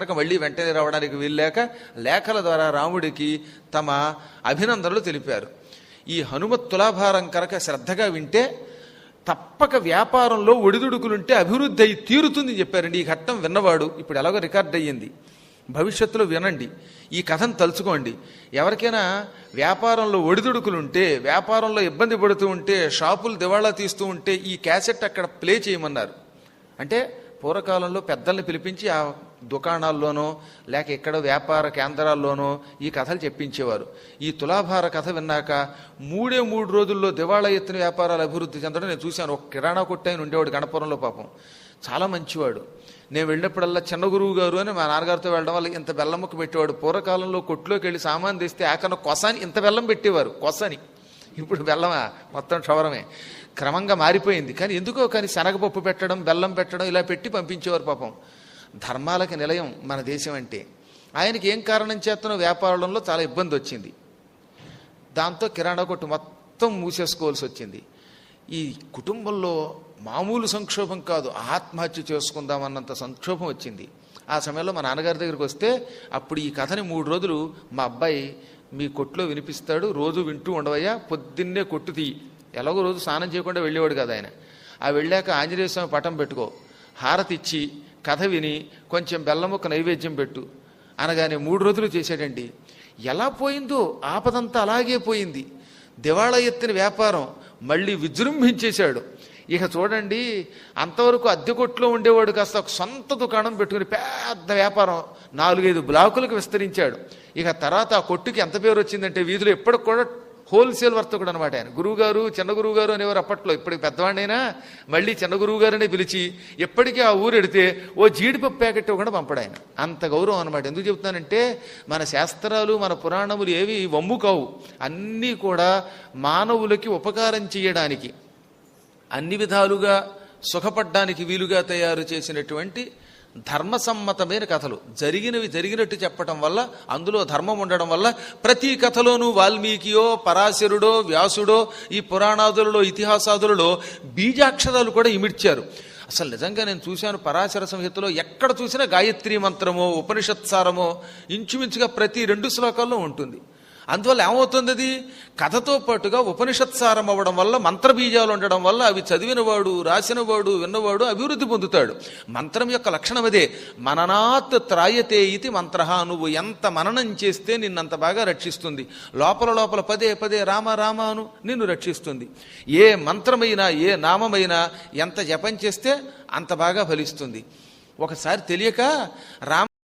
కనుక మళ్ళీ వెంటనే రావడానికి వీల్లేక లేఖల ద్వారా రాముడికి తమ అభినందనలు తెలిపారు. ఈ హనుమత్ తులాభారం కనుక శ్రద్ధగా వింటే తప్పక వ్యాపారంలో ఒడిదుడుకులుంటే అభివృద్ధి అయి తీరుతుంది చెప్పారండి. ఈ ఘట్టం విన్నవాడు ఇప్పుడు ఎలాగో రికార్డ్ అయ్యింది. భవిష్యత్తులో వినండి. ఈ కథను తలుచుకోండి. ఎవరికైనా వ్యాపారంలో ఒడిదుడుకులుంటే వ్యాపారంలో ఇబ్బంది పడుతూ ఉంటే షాపులు దివాళా తీస్తూ ఉంటే ఈ క్యాసెట్ అక్కడ ప్లే చేయమన్నారు. అంటే పూర్వకాలంలో పెద్దల్ని పిలిపించి ఆ దుకాణాల్లోనో లేక ఎక్కడ వ్యాపార కేంద్రాల్లోనో ఈ కథలు చెప్పించేవారు. ఈ తులాభార కథ విన్నాక మూడే మూడు రోజుల్లో దివాళా ఎత్తున వ్యాపారాలు అభివృద్ధి చెందడం నేను చూశాను. ఒక కిరాణా కొట్టైన ఉండేవాడు గణపురంలో పాపం. చాలా మంచివాడు. నేను వెళ్ళినప్పుడల్లా చిన్న గురువు గారు అని మా నాన్నగారితో వెళ్ళడం వల్ల ఇంత బెల్లం ముక్క పెట్టేవాడు. పూర్వకాలంలో కొట్టులోకి వెళ్ళి సామాన్ తెస్తే ఆకన కొసని ఇంత బెల్లం పెట్టేవారు. కొసని. ఇప్పుడు బెల్లమా? మొత్తం క్షవరమే. క్రమంగా మారిపోయింది. కానీ ఎందుకో కానీ శనగపప్పు పెట్టడం బెల్లం పెట్టడం ఇలా పెట్టి పంపించేవారు పాపం. ధర్మాలకి నిలయం మన దేశం అంటే. ఆయనకి ఏం కారణం చేతనో వ్యాపారంలో చాలా ఇబ్బంది వచ్చింది. దాంతో కిరాణా కొట్టు మొత్తం మూసేసుకోవాల్సి వచ్చింది. ఈ కుటుంబంలో మామూలు సంక్షోభం కాదు ఆత్మహత్య చేసుకుందామన్నంత సంక్షోభం వచ్చింది. ఆ సమయంలో మా నాన్నగారి దగ్గరికి వస్తే అప్పుడు ఈ కథని మూడు రోజులు మా అబ్బాయి మీ కొట్లో వినిపిస్తాడు రోజు వింటూ ఉండవయ్యా పొద్దున్నే కొట్టు తీయి. ఎలాగో రోజు స్నానం చేయకుండా వెళ్ళేవాడు కదా ఆయన. ఆ వెళ్ళాక ఆంజనేయ స్వామి పటం పెట్టుకో హారతి ఇచ్చి కథ విని కొంచెం బెల్లముక్క నైవేద్యం పెట్టు. అనగానే మూడు రోజులు చేశాడండి. ఎలా పోయిందో ఆపదంతా అలాగే పోయింది. దివాళా ఎత్తిన వ్యాపారం మళ్ళీ విజృంభించేశాడు. ఇక చూడండి అంతవరకు అద్దె కొట్లో ఉండేవాడు కాస్త ఒక సొంత దుకాణం పెట్టుకుని పెద్ద వ్యాపారం నాలుగైదు బ్లాకులకు విస్తరించాడు. ఇక తర్వాత ఆ కొట్టుకి ఎంత పేరు వచ్చిందంటే వీధిలో ఎప్పటికి కూడా హోల్సేల్ వర్తకుడు అనమాట ఆయన. గురువుగారు చిన్న గురువు గారు అనేవారు అప్పట్లో. ఇప్పటికి పెద్దవాడినైనా మళ్ళీ చిన్న గురువు గారనే పిలిచి ఎప్పటికీ ఆ ఊరు ఎడితే ఓ జీడిపప్పు ప్యాకెట్ కూడా పంపడు ఆయన. అంత గౌరవం అనమాట. ఎందుకు చెప్తానంటే మన శాస్త్రాలు మన పురాణములు ఏవి వమ్ము కావు. అన్నీ కూడా మానవులకి ఉపకారం చేయడానికి అన్ని విధాలుగా సుఖపడ్డానికి వీలుగా తయారు చేసినటువంటి ధర్మసమ్మతమైన కథలు. జరిగినవి జరిగినట్టు చెప్పటం వల్ల అందులో ధర్మం ఉండడం వల్ల ప్రతి కథలోనూ వాల్మీకియో పరాశరుడో వ్యాసుడో ఈ పురాణాదులలో ఇతిహాసాదులలో బీజాక్షరాలు కూడా ఇమిడ్చారు. అసలు నిజంగా నేను చూశాను పరాశర సంహితలో ఎక్కడ చూసినా గాయత్రీ మంత్రమో ఉపనిషత్సారమో ఇంచుమించుగా ప్రతి రెండు శ్లోకాల్లో ఉంటుంది. అందువల్ల ఏమవుతుంది అది కథతో పాటుగా ఉపనిషత్సారం అవ్వడం వల్ల మంత్రబీజాలు ఉండడం వల్ల అవి చదివినవాడు రాసినవాడు విన్నవాడు అభివృద్ధి పొందుతాడు. మంత్రం యొక్క లక్షణం అదే. మననాత్ త్రాయతే ఇది మంత్ర. నువ్వు ఎంత మననం చేస్తే నిన్నంత బాగా రక్షిస్తుంది. లోపల లోపల పదే పదే రామ రామ అను నిన్ను రక్షిస్తుంది. ఏ మంత్రమైనా ఏ నామమైనా ఎంత జపం చేస్తే అంత బాగా ఫలిస్తుంది. ఒకసారి తెలియక రామ